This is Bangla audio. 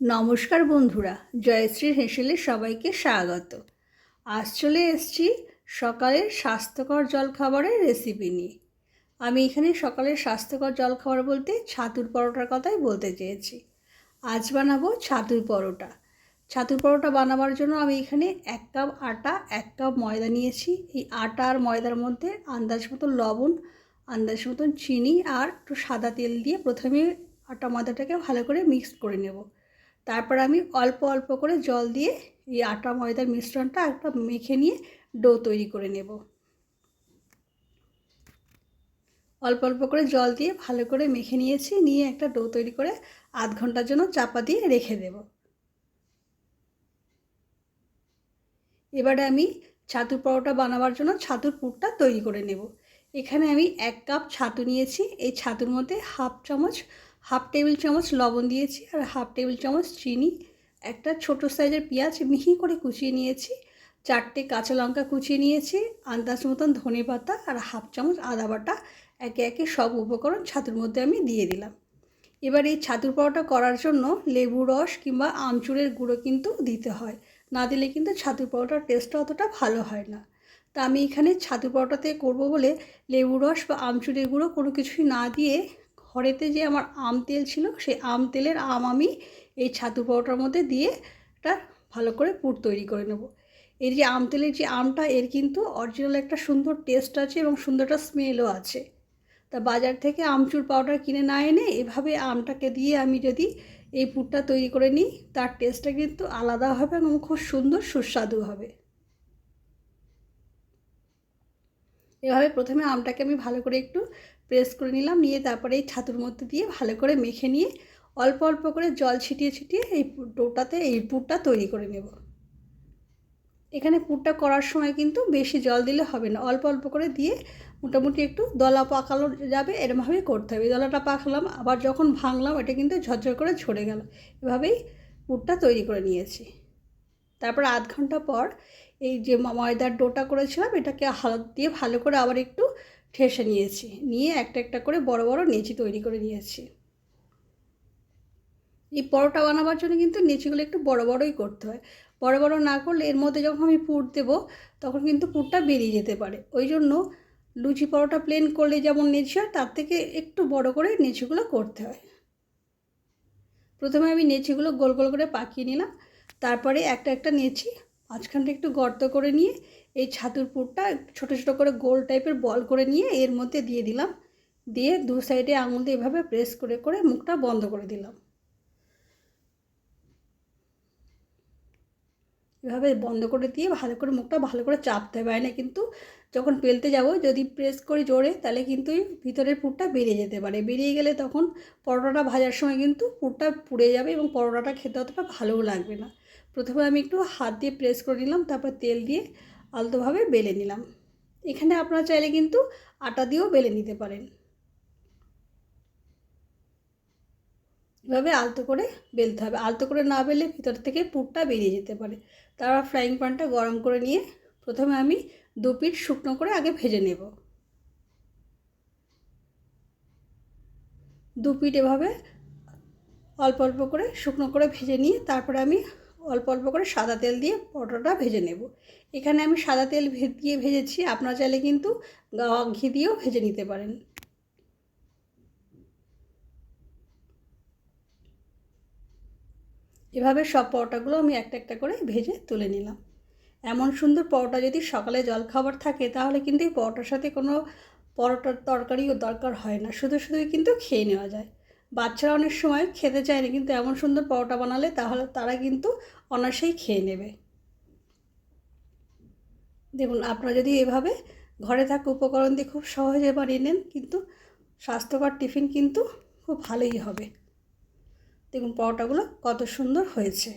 নমস্কার বন্ধুরা, জয়শ্রী হেসেলে সবাইকে স্বাগত। আজ চলে এসছি সকালের স্বাস্থ্যকর জলখাবারের রেসিপি নিয়ে। আমি এখানে সকালের স্বাস্থ্যকর জলখাবার বলতে ছাতুর পরোটার কথাই বলতে চেয়েছি। আজ বানাবো ছাতুর পরোটা। ছাতুর পরোটা বানাবার জন্য আমি এখানে এক কাপ আটা, এক কাপ ময়দা নিয়েছি। এই আটা আর ময়দার মধ্যে আন্দাজ মতো লবণ, আন্দাজ মতন চিনি আর একটু সাদা তেল দিয়ে প্রথমে আটা ময়দাটাকে ভালো করে মিক্স করে নেব। তারপর আমি অল্প অল্প করে জল দিয়ে এই আটা ময়দার মিশ্রণটা একটা মেখে নিয়ে ডো তৈরি করে নেব। অল্প অল্প করে জল দিয়ে ভালো করে মেখে নিয়েছি, নিয়ে একটা ডো তৈরি করে আধ ঘণ্টার জন্য চাপা দিয়ে রেখে দেব। এবারে আমি ছাতুর পরোটা বানাবার জন্য ছাতুর পুরটা তৈরি করে নেব। এখানে আমি এক কাপ ছাতু নিয়েছি, এই ছাতুর মধ্যে হাফ চামচ হাফ টেবিল চামচ লবণ দিয়েছি আর হাফ টেবিল চামচ চিনি, একটা ছোট সাইজের পেঁয়াজ মিহি করে কুচিয়ে নিয়েছি, চারটে কাঁচা লঙ্কা কুচিয়ে নিয়েছি, আন্দাজ মতন ধনে পাতা আর হাফ চামচ আদা বাটা একে একে সব উপকরণ ছাতুর মধ্যে আমি দিয়ে দিলাম। এবার এই ছাতুর পরোটা করার জন্য লেবু রস কিংবা আমচুরের গুঁড়ো কিন্তু দিতে হয়, না দিলে কিন্তু ছাতুর পরোটার টেস্টটা অতটা ভালো হয় না। তা আমি এখানে ছাতুর পরোটাতে করব বলে লেবু রস বা আমচুরের গুঁড়ো কোনো কিছুই না দিয়ে ঘরেতে যে আমার আম তেল ছিল, সেই আম তেলের আম আমি এই ছাতু পাউডার মধ্যে দিয়ে একটা ভালো করে পুর তৈরি করে নেব। এর যে আম তেলের যে আমটা, এর কিন্তু অরিজিনাল একটা সুন্দর টেস্ট আছে এবং সুন্দর একটা স্মেলও আছে। তা বাজার থেকে আমচুর পাউডার কিনে না এনে এভাবে আমটাকে দিয়ে আমি যদি এই পুরটা তৈরি করে নিই, তার টেস্টটা কিন্তু আলাদা হবে এবং খুব সুন্দর সুস্বাদু হবে। এভাবে প্রথমে আমটাকে আমি ভালো করে একটু প্রেস করে নিলাম, নিয়ে তারপরে এই ছাতুর মধ্যে দিয়ে ভালো করে মেখে নিয়ে অল্প অল্প করে জল ছিটিয়ে ছিটিয়ে এই ডোটাতে, এই পুরটা তৈরি করে নেব। এখানে পুরটা করার সময় কিন্তু বেশি জল দিলে হবে না, অল্প অল্প করে দিয়ে মোটামুটি একটু দলা পাকানো যাবে, এরমভাবেই করতে হবে। দলাটা পাকলাম, আবার যখন ভাঙলাম, এটা কিন্তু ঝরঝর করে ঝরে গেল। এভাবেই পুরটা তৈরি করে নিয়েছি। তারপর আধ ঘণ্টা পর এই যে ময়দার ডোটা করেছিলাম, এটাকে হাত দিয়ে ভালো করে আবার একটু ঠেসে নিয়েছি। নিয়ে একটা একটা করে বড় বড় নেচি তৈরি করে নিয়েছি। এই পরোটা বানাবার জন্য কিন্তু নেচিগুলো একটু বড় বড়ই করতে হয়। বড় বড় না করলে এর মধ্যে যখন আমি পুর দেবো, তখন কিন্তু পুরটা বেরিয়ে যেতে পারে। ওই জন্য লুচি পরোটা প্লেন করলে যেমন নেচি হয়, তার থেকে একটু বড় করে নেচিগুলো করতে হয়। প্রথমে আমি নেচিগুলো গোল গোল করে পাকিয়ে নিলাম। তারপরে একটা একটা নিয়েছি। মাঝখানটা একটু গর্ত করে নিয়ে, এই ছাতুর পুরটা ছোটো ছোটো করে গোল টাইপের বল করে নিয়ে এর মধ্যে দিয়ে দিলাম। দিয়ে দু সাইডে আঙুল দিয়ে এভাবে প্রেস করে করে মুখটা বন্ধ করে দিলাম। এভাবে বন্ধ করে দিয়ে ভালো করে মুখটা ভালো করে চাপতে হবে না কিন্তু যখন পেলতে যাব, যদি প্রেস করি জোরে, তাহলে কিন্তু ভিতরের পুরটা বেরিয়ে যেতে পারে। বেরিয়ে গেলে তখন পরোটাটা ভাজার সময় কিন্তু পুরটা পুড়ে যাবে এবং পরোটাটা খেতে অতটা ভালোও লাগবে না। প্রথমে আমি একটু হাত দিয়ে প্রেস করে নিলাম, তারপর তেল দিয়ে আলতোভাবে বেলে নিলাম। এখানে আপনারা চাইলে কিন্তু আটা দিয়েও বেলে নিতে পারেন। এভাবে আলতো করে বেলতে হবে। আলতো করে না বেলে ভিতর থেকে পুরটা বেরিয়ে যেতে পারে। তারপর ফ্রাইং প্যানটা গরম করে নিয়ে প্রথমে আমি দু পিঠ শুকনো করে আগে ভেজে নেব। দু পিঠ এভাবে অল্প অল্প করে শুকনো করে ভেজে নিয়ে তারপরে আমি অল্প অল্প করে সাদা তেল দিয়ে পরোটাটা ভেজে নেব। এখানে আমি সাদা তেল দিয়ে ভেজেছি, আপনারা চাইলে কিন্তু ঘি দিয়েও ভেজে নিতে পারেন। এভাবে সব পরোটাগুলো আমি একটা একটা করে ভেজে তুলে নিলাম। এমন সুন্দর পরোটা যদি সকালে জলখাবার থাকে, তাহলে কিন্তু এই পরোটার সাথে কোনো পরোটার তরকারিও দরকার হয় না। শুধু শুধুই কিন্তু খেয়ে নেওয়া যায়। বাচ্চারা অনেক সময় খেতে চায় না, কিন্তু এমন সুন্দর পরোটা বানালে তাহলে তারা কিন্তু অনায়াসেই খেয়ে নেবে। দেখুন, আপনারা যদি এভাবে ঘরে থাকা উপকরণ দিয়ে খুব সহজে বানিয়ে নেন, কিন্তু স্বাস্থ্যকর টিফিন কিন্তু খুব ভালোই হবে। দেখুন, পরোটাগুলো কত সুন্দর হয়েছে।